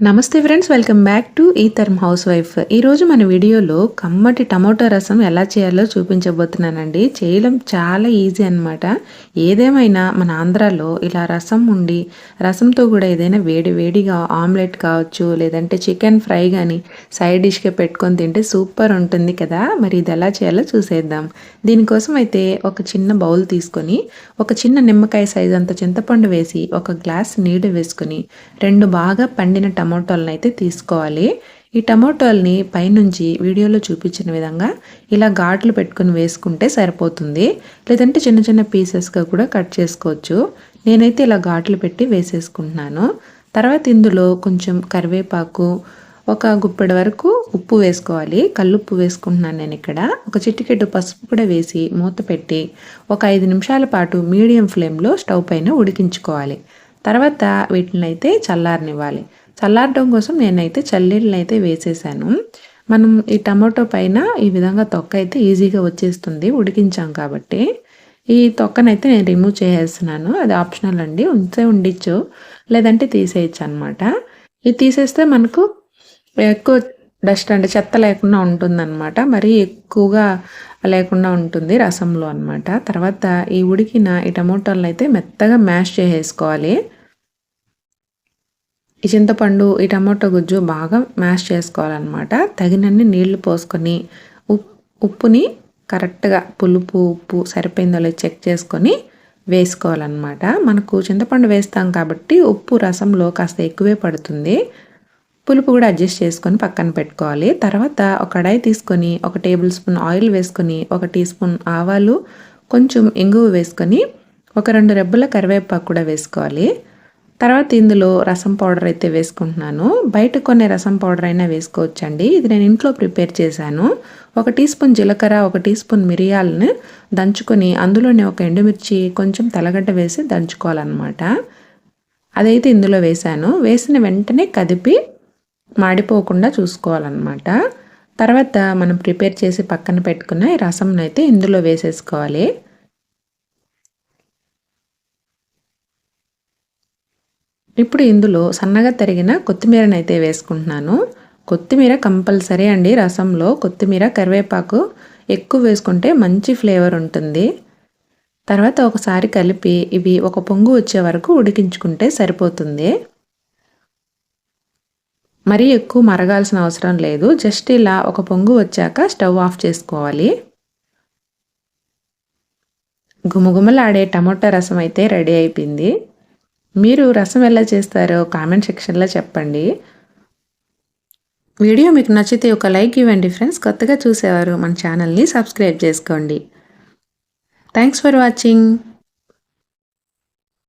నమస్తే friends welcome back to ఈ housewife ఈరోజు మన వీడియోలో కమ్మటి టమోటా రసం ఎలా చేయాలో చూపించబోతున్నానండి. చేయడం చాలా ఈజీ అనమాట ఏదేమైనా మన ఆంధ్రాలో ఇలా రసం ఉండి రసంతో కూడా ఏదైనా వేడి వేడిగా ఆమ్లెట్ కావచ్చు లేదంటే చికెన్ ఫ్రై కానీ సైడ్ డిష్గా పెట్టుకొని తింటే సూపర్ ఉంటుంది కదా. మరి ఇది ఎలా చేయాలో చూసేద్దాం. దీనికోసం అయితే ఒక చిన్న బౌల్ తీసుకొని ఒక చిన్న నిమ్మకాయ సైజ్ అంత చింతపండు వేసి ఒక గ్లాస్ నీడ వేసుకొని రెండు బాగా పండిన టమోటాలను అయితే తీసుకోవాలి. ఈ టమోటాల్ని పైనుంచి వీడియోలో చూపించిన విధంగా ఇలా ఘాట్లు పెట్టుకుని వేసుకుంటే సరిపోతుంది. లేదంటే చిన్న చిన్న పీసెస్గా కూడా కట్ చేసుకోవచ్చు. నేనైతే ఇలా ఘాట్లు పెట్టి వేసేసుకుంటున్నాను. తర్వాత ఇందులో కొంచెం కరివేపాకు ఒక గుప్పెడు వరకు ఉప్పు వేసుకోవాలి. కల్లుప్పు వేసుకుంటున్నాను నేను ఇక్కడ. ఒక చిటికెట్టు పసుపు కూడా వేసి మూత పెట్టి ఒక ఐదు నిమిషాల పాటు మీడియం ఫ్లేమ్లో స్టవ్ పైన ఉడికించుకోవాలి. తర్వాత వీటిని అయితే చల్లారనివ్వాలి. చల్లారడం కోసం నేనైతే చల్లీళ్ళని అయితే వేసేసాను. మనం ఈ టమాటో పైన ఈ విధంగా తొక్క అయితే ఈజీగా వచ్చేస్తుంది ఉడికించాం కాబట్టి. ఈ తొక్కనైతే నేను రిమూవ్ చేసేస్తున్నాను. అది ఆప్షనల్ అండి ఉంచే ఉండిచ్చు లేదంటే తీసేయచ్చు అనమాట ఇది తీసేస్తే మనకు ఎక్కువ డస్ట్ అంటే చెత్త లేకుండా ఉంటుందన్నమాట. మరీ ఎక్కువగా లేకుండా ఉంటుంది రసంలో అనమాట తర్వాత ఈ ఉడికిన ఈ టమోటాలను అయితే మెత్తగా మ్యాష్ చేసేసుకోవాలి. ఈ చింతపండు ఈ టమాటో గుజ్జు బాగా మ్యాష్ చేసుకోవాలన్నమాట. తగినన్ని నీళ్ళు పోసుకొని ఉప్పుని కరెక్ట్గా పులుపు ఉప్పు సరిపోయిందో లేదో చెక్ చేసుకొని వేసుకోవాలన్నమాట. మనకు చింతపండు వేస్తాం కాబట్టి ఉప్పు రసంలో కాస్త ఎక్కువే పడుతుంది. పులుపు కూడా అడ్జస్ట్ చేసుకొని పక్కన పెట్టుకోవాలి. తర్వాత ఒక కడాయి తీసుకొని ఒక టేబుల్ స్పూన్ ఆయిల్ వేసుకొని ఒక టీ స్పూన్ ఆవాలు కొంచెం ఇంగువ వేసుకొని ఒక రెండు రెబ్బల కరివేపాకు కూడా వేసుకోవాలి. తర్వాత ఇందులో రసం పౌడర్ అయితే వేసుకుంటున్నాను. బయట కొనే రసం పౌడర్ అయినా వేసుకోవచ్చండి. ఇది నేను ఇంట్లో ప్రిపేర్ చేశాను. ఒక టీ స్పూన్ జీలకర్ర ఒక టీ స్పూన్ మిరియాలను దంచుకొని అందులోనే ఒక ఎండుమిర్చి కొంచెం తెల్లగడ్డ వేసి దంచుకోవాలన్నమాట. అదైతే ఇందులో వేశాను. వేసిన వెంటనే కదిపి మాడిపోకుండా చూసుకోవాలన్నమాట. తర్వాత మనం ప్రిపేర్ చేసి పక్కన పెట్టుకున్న ఈ రసంను అయితే ఇందులో వేసేసుకోవాలి. ఇప్పుడు ఇందులో సన్నగా తరిగిన కొత్తిమీరని అయితే వేసుకుంటున్నాను. కొత్తిమీర కంపల్సరీ అండి. రసంలో కొత్తిమీర కరివేపాకు ఎక్కువ వేసుకుంటే మంచి ఫ్లేవర్ ఉంటుంది. తర్వాత ఒకసారి కలిపి ఇవి ఒక పొంగు వచ్చే వరకు ఉడికించుకుంటే సరిపోతుంది. మరీ ఎక్కువ మరగాల్సిన అవసరం లేదు. జస్ట్ ఇలా ఒక పొంగు వచ్చాక స్టవ్ ఆఫ్ చేసుకోవాలి. గుమగుమలాడే టమోటా రసం అయితే రెడీ అయిపోయింది. మీరు రసం ఎలా చేస్తారో కామెంట్ సెక్షన్లో చెప్పండి. వీడియో మీకు నచ్చితే ఒక లైక్ ఇవ్వండి ఫ్రెండ్స్. కొత్తగా చూసేవారు మన ఛానల్ని సబ్స్క్రైబ్ చేసుకోండి. Thanks for watching.